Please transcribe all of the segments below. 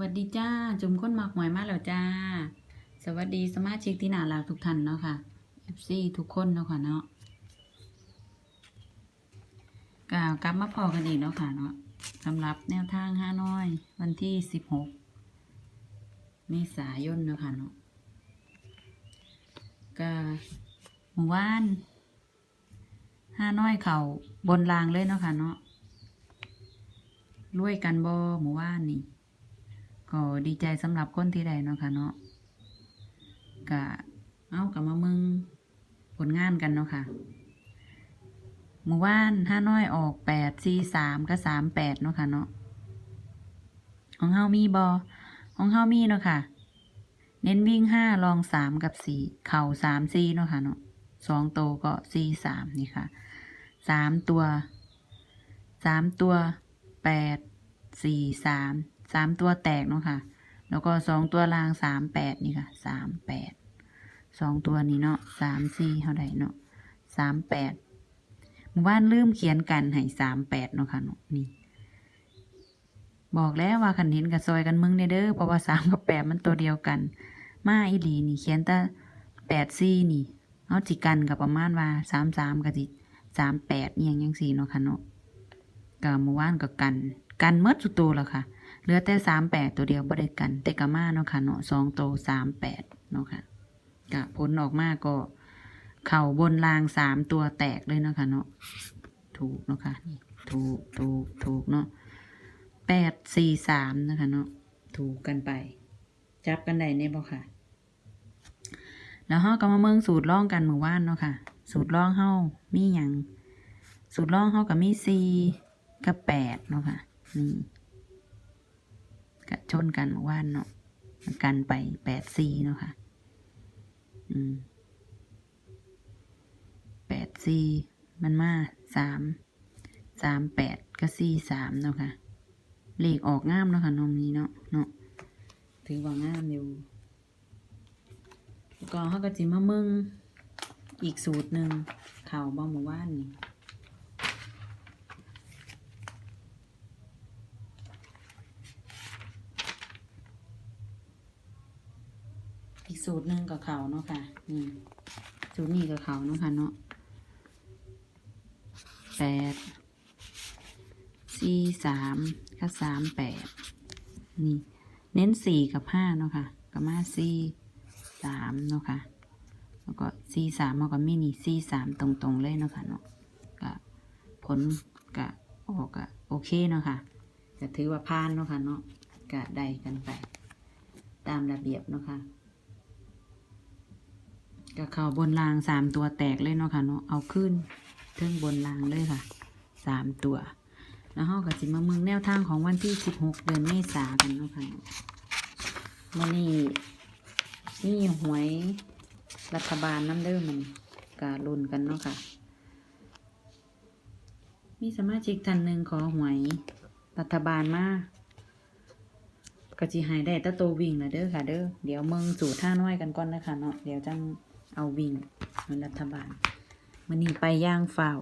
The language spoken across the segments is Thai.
วัสดีจ้า จุ่มค้นหมากหวยมาแล้วจ้า สวัสดีสมาชิกที่น่ารักทุกท่านเนาะค่ะ FC ทุกคนเนาะค่ะเนาะกล่าวกลับมาพอกันอีกเนาะค่ะเนาะสำหรับแนวทางห้าน้อย วันที่16เมษายนเนาะค่ะเนาะก็หมู่บ้านห้าน้อยเขาบนรางเลยเนาะค่ะเนาะรวยกันบ่หมู่บ้านนี่ ก็ดีใจสำหรับคนที่ใดเนาะค่ะเนาะกะเอากับมามึงผลงานกันเนาะค่ะหมู่บ้านห้าน้อยออกแปดสี่สามกับสามแปดเนาะค่ะเนาะของเฮามีบอของเฮามีเนาะค่ะ เน้นวิ่งห้าลองสามกับสี่เข่าสามสี่เนาะค่ะเนาะสองโตก็สี่สามนี่ค่ะสามตัวสามตัวแปดสี่สาม สามตัวแตกเนาะค่ะ แล้วก็สองตัวล่างสามแปดนี่ค่ะสามแปดสองตัวนี้เนาะสามสี่เท่าไหร่เนาะสามแปดหมู่บ้านลืมเขียนกันให้สามแปดเนาะค่ะเนาะนี่ บอกแล้วว่าขันเห็นกับซอยกันมึงเนเด้อเพราะว่าสามกับแปดมันตัวเดียวกัน มาอีหลีนี่เขียนแต่แปดสี่นี่เอาจิกันกับประมาณว่าสามสามกับจิสามแปดเนี่ยยังสี่เนาะค่ะเนาะกับหมู่บ้านกับกัน กันเมดสุดตัวแล้วค่ะ เหลือแต่สามแปดตัวเดียวบ่ได้กันแต่กะมาเนาะค่ะเนาะสองโตสามแปดเนาะค่ะกะผลออกมาก็ เข่าบนรางสามตัวแตกเลยเนาะค่ะเนาะถูกเนาะค่ะนี่ถูกถูกถูกเนาะแปดสี่สามนะคะเนาะถูกกันไป จับกันได้เนี่ยบ่ค่ะ แล้วเฮาก็มาเมืองสูตรล่องกันเมื่อวานเนาะค่ะ สูตรล่องเฮามีหยังสูตรล่องเฮากับมีสี่กับแปดเนาะค่ะนี่ กะชนกันเมื่อวานเนาะกันไปแปดสี่เนาะค่ะ อืมแปดสี่มันมาสามสามแปดก็สี่สามเนาะค่ะ เลขออกงามเนาะค่ะน้องนี้เนาะเนาะถือว่างามอยู่ก็เขาก็จิมาเมึงอีกสูตรหนึ่งข่าวบ้างเมื่อวานนี่ อีกสูตรหนึ่งกับเขาเนาะค่ะนี่สูตรนี้กับเขาเนาะค่ะเนาะแปดสี่สามกับสามแปดนี่เน้นสี่กับห้าเนาะค่ะกับมาสี่สามเนาะค่ะแล้วก็สี่สามเอากับมินิสี่สามตรงๆเลยเนาะค่ะเนาะก็ผลก็ออกก็โอเคเนาะค่ะก็ถือว่าผ่านเนาะค่ะเนาะก็ได้กันไป ตามระเบียบเนาะค่ะ ก็เข้าบนรางสามตัวแตกเลยเนาะค่ะเนาะเอาขึ้นเทิงบนรางเลยค่ะสามตัว แล้วเฮาก็สิมาเมืองแนวทางของวันที่16เดือนเมษากันเนาะค่ะมันนี่นี่หวยรัฐบาลน้ำเด้อมันกาลุนกันเนาะค่ะ มีสมาชิกท่านหนึ่งขอหวยรัฐบาลมาก็จิหายได้แตะโตววิ่งนะเด้อค่ะเด้อเดี๋ยวเมืองสู่ท่าน้อยกันก่อนนะคะเนาะเดี๋ยวจัง เอาวิ่งมันรัฐบาลมันนี่ไปย่างฝ่าว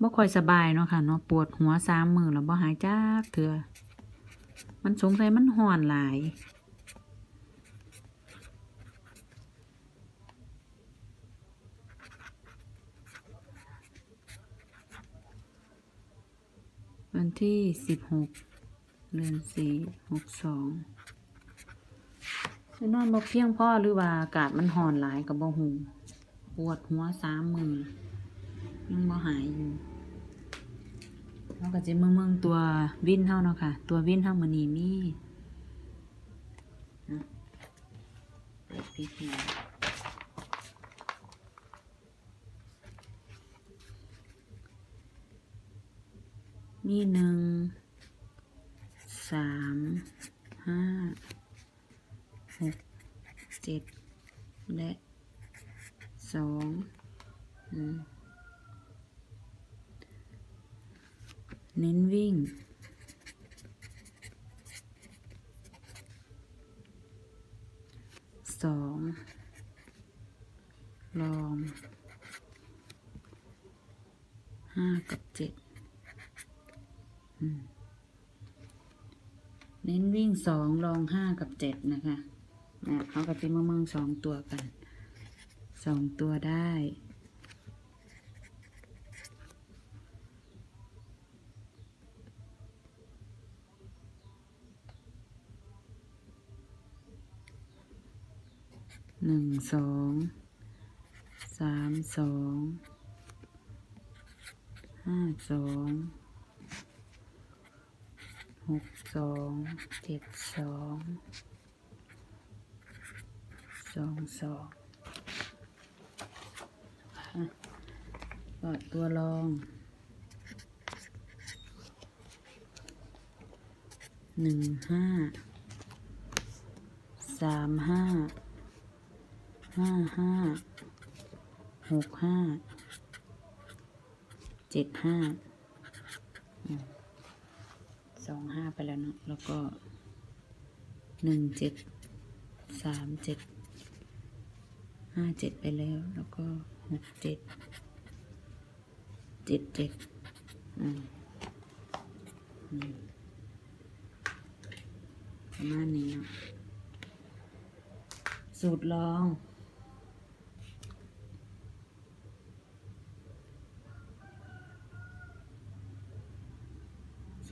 บ่ค่อยสบายเนาะค่ะเนาะปวดหัวสามมือแล้วบ่หายจักเถื่อมันสงสัยมันห่อนหลายวันที่สิบหกเดือนสี่หกสอง คือนอนบ่เพียงพอหรือว่าอากาศมันห่อนหลายกับบ่หูปวดหัวสามมือยังบ่หายอยู่เราก็จะมาเมืองตัววินเท่าเนาะค่ะ ตัววินเท่ามันนี่มีนะเปิดพิธีมีหนึ่งสาม ห้า หก เจ็ด และสองอืม เน้นวิ่ง สองลองห้ากับเจ็ดเน้นวิ่งสองรองห้ากับเจ็ดนะคะนะเขาก็จะมาเมืองสองตัวกันสองตัวได้ หนึ่งสองสามสองห้าสองหกสองเจ็ดสองสองสองอะก็ตัวรองหนึ่งห้าสามห้า ห้าห้าหกห้าเจ็ดห้าสองห้าไปแล้วเนาะแล้วก็หนึ่งเจ็ดสามเจ็ดห้าเจ็ดไปแล้ว แล้วก็หกเจ็ดเจ็ดเจ็ดอืมอืมประมาณนี้เนาะสูตรลอง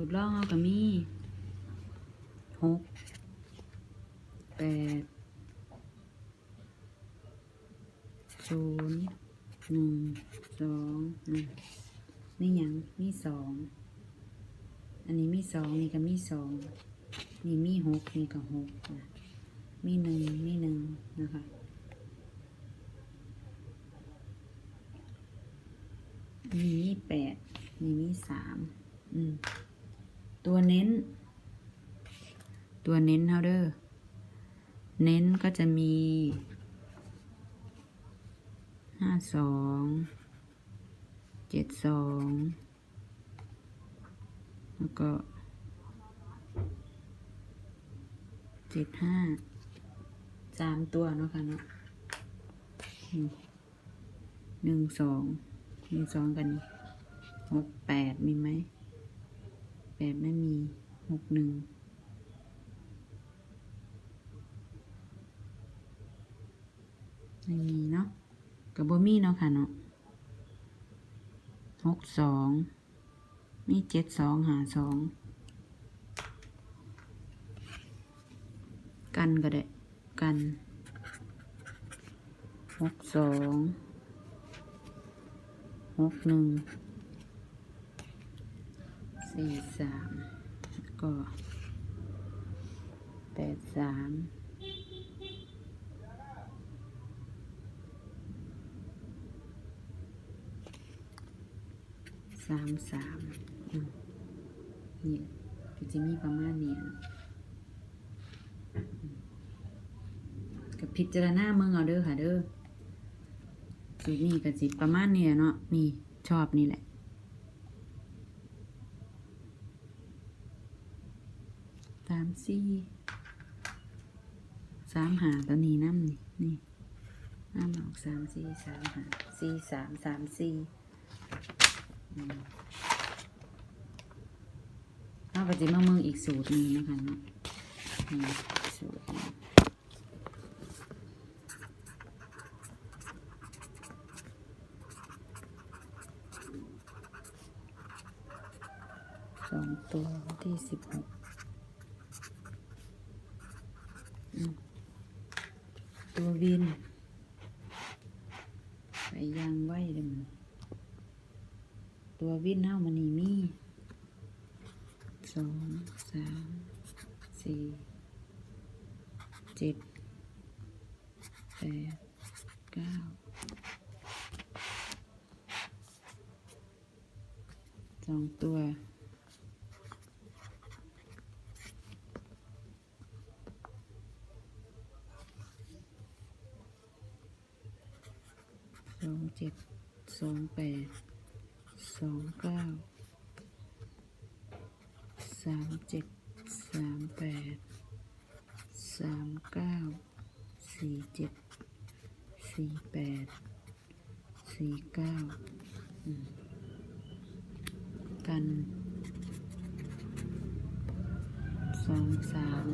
สูตรล่องเอากับมีหกแปดศูนย์หนึ่งสองหนึ่งนี่ยังมีสองอันนี้มีสองนี่ก็มีสองนี่มีหกนี่ก็หกนะมีหนึ่งมีหนึ่งนะคะนี่มีแปดนี่มีสามอืม ตัวเน้น ตัวเน้นเฮาเดอร์เน้นก็จะมีห้าสองเจ็ดสองแล้วก็เจ็ดห้าสามตัวเนาะค่ะเนาะหนึ่งสองหนึ่งสองกันหกแปดมีไหม แปดไม่มีหกหนึ่งไม่มีเนาะกับบ่มีเนาะค่ะเนาะหกสองมีเจ็ดสองหาสองกันก็ได้กันหกสองหกหนึ่ง สี่สามก็แปดสามสามสามเนี่ยก็จะมีประมาณเนี้ยกับพิจารณาเมืองเอาเด้อค่ะเด้อสูตรนี้ก็สิประมาณเนี้ยเนาะนี่ชอบนี่แหละามสี่สามหาตัวนี้น้ำนี่นี่น้ำออกสามสี่สามหาสี่สามสามสี่เอาไปจิมาเมืองอีกสูตรหนึ่งนะคะเนาะนี่สูตรนี้สองตัววันที่สิบหก ตัววิน ไปยางไว้เลยมันตัววินเท่ามันนี่มีส องสามสี่เจ็ดแปดเก้าสองตัวสองเจ็ดสองแปดสองเก้าามเจ็ดสามแปดสามเก้าสี่เจ็ดสี่แปดสี่เก้ากันสองสาม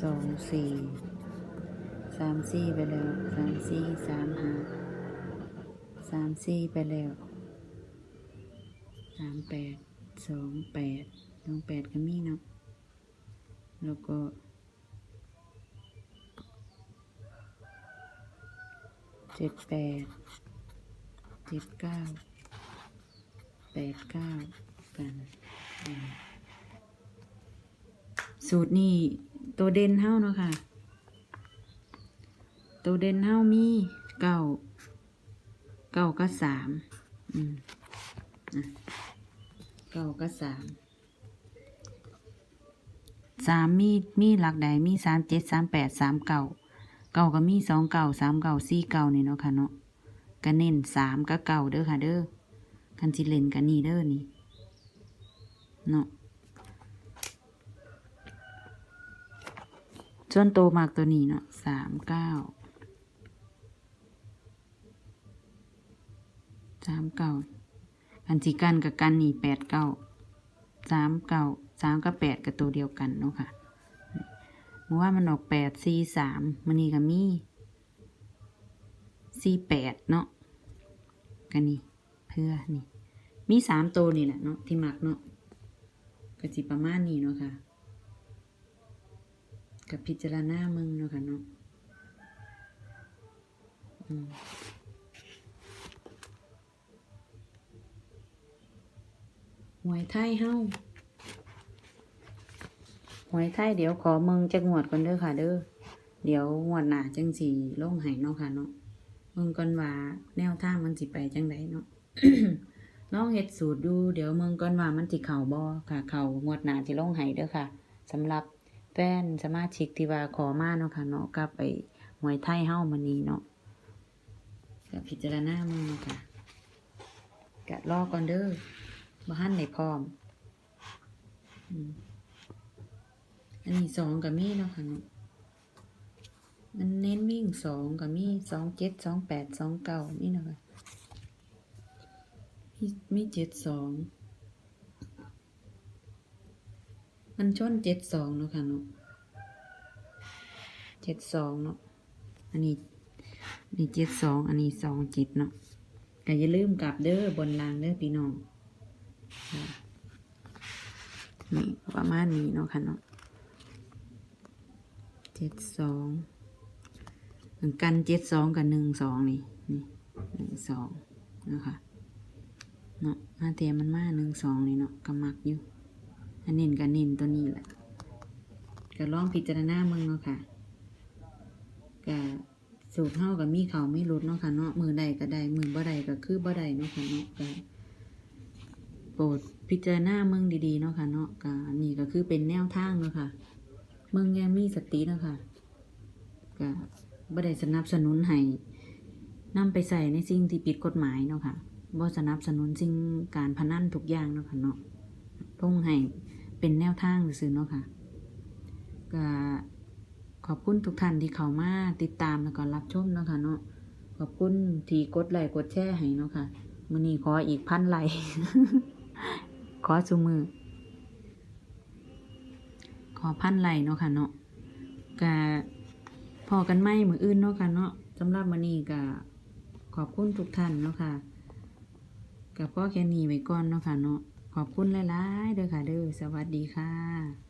สองสี่สามสี่ไปแล้วสามสี่สามห้าสามสี่ไปแล้วสามแปด สองแปดสองแปดก็มีเนาะแล้วก็เจ็ดแปดเจ็ดเก้าแปดเก้ากันสูตรนี้ตัวเด่นเท่าเนาะค่ะ ตัวเด่นเท่ามีเก้าเก้าก็สามอืมอะ เก้าก็สามสามมีมีหลักใดมีสามเจ็ดสามแปดสามเก้าเก่าก็มีสองเก่าสามเก่าสี่เก่านี่เนาะค่ะเนาะก็เน้นสามก็เก่าเด้อค่ะเด้อคันจิเล่นกันนี่เด้อนี่เนาะส่วนโตมากตัวนี้เนาะสามเก้าสามเก้า คันจิกันกับกันนี่แปดเก้าสามเก้าสามกับแปดกับตัวเดียวกันเนาะค่ะเมื่อว่ามันออกแปดสี่สามมันนี่ก็มีสี่แปดเนาะกันนี่เพื่อนี่ มีสามตัวนี่แหละเนาะที่มักเนาะก็จิประมาณนี้เนาะค่ะกับพิจารณามึงเนาะค่ะเนาะอืม หวยไทยเฮ้าหวยไทยเดี๋ยวขอเมืองจักงวดก่อนเด้อค่ะ เด้อ เดี๋ยวงวดหน้าจังสีลงให้เนาะค่ะเนาะเมืองก่อนว่าแนวทางมันสิไปจังไดเนาะลองเฮ็ดสูตรดู เดี๋ยวเมืองก่อนว่ามันสิเข้าบ่ค่ะ เข้างวดหน้าที่ลงให้เด้อค่ะสำหรับแฟนสมาชิกที่ว่าขอมาเนาะค่ะเนาะกับไอ้หวยไทยเฮ้ามื้อนี้เนาะก็พิจารณามึงค่ะก็รอก่อนเด้อ บ่ทันได้พร้อมอันนี้สองกับมีเนาะค่ะเนาะมันเน้นวิ่งสองกับมีสองเจ็ดสองแปดสองเก้านี่เนาะค่ะมีมีเจ็ดสองมันชนเจ็ดสองเนาะค่ะเนาะเจ็ดสองเนาะอันนี้อันนี้เจ็ดสองอันนี้สองเจ็ดเนาะก็อย่าลืมกลับเด้อบนรางเด้อพี่น้อง นี่ประมาณนี้เนาะค่ะเนาะเจ็ดสองเหมือนกันเจ็ดสองกับหนึ่งสองนี่นี่หนึ่งสองนะคะเนาะมาเทียมันมาหนึ่งสองนี่เนาะกำมักอยู่อันเน้นกับเน้นตัวนี้แหละก็ลองพิจารณามึงเนาะค่ะก็สูตรเท่ากับมีเขาไม่ลดเนาะค่ะเนาะมือใดก็ได้มือบ่ใดก็คือบ่ใดเนาะค่ะเนาะก็ โปรดพิจารณาเมึงดีๆเนาะค่ะเนาะก็นี่ก็คือเป็นแนวทางเนาะค่ะเมืองยังมีสติเนาะคะก็บ่ได้สนับสนุนให้นำไปใส่ในสิ่งที่ผิดกฎหมายเนาะค่ะบ่สนับสนุนสิ่งการพนันทุกอย่างเนาะค่ะเนาะลงให้เป็นแนวทางซื่อเนาะค่ะก็ขอบคุณทุกท่านที่เข้ามาติดตามแล้วก็รับชมเนาะค่ะเนาะขอบคุณที่กดไลค์กดแชร์ให้เนาะค่ะมื้อนี้ขออีกพันไลค์ ขอสุมือ ขอพันไหลเนาะค่ะเนาะกะพอกันไหมมืออื่นเนาะค่ะเนาะสำหรับวันนี้กะขอบคุณทุกท่านเนาะค่ะกับพ่อแค่นี้ไว้ก่อนเนาะค่ะเนาะขอบคุณหลายๆเด้อค่ะเด้อสวัสดีค่ะ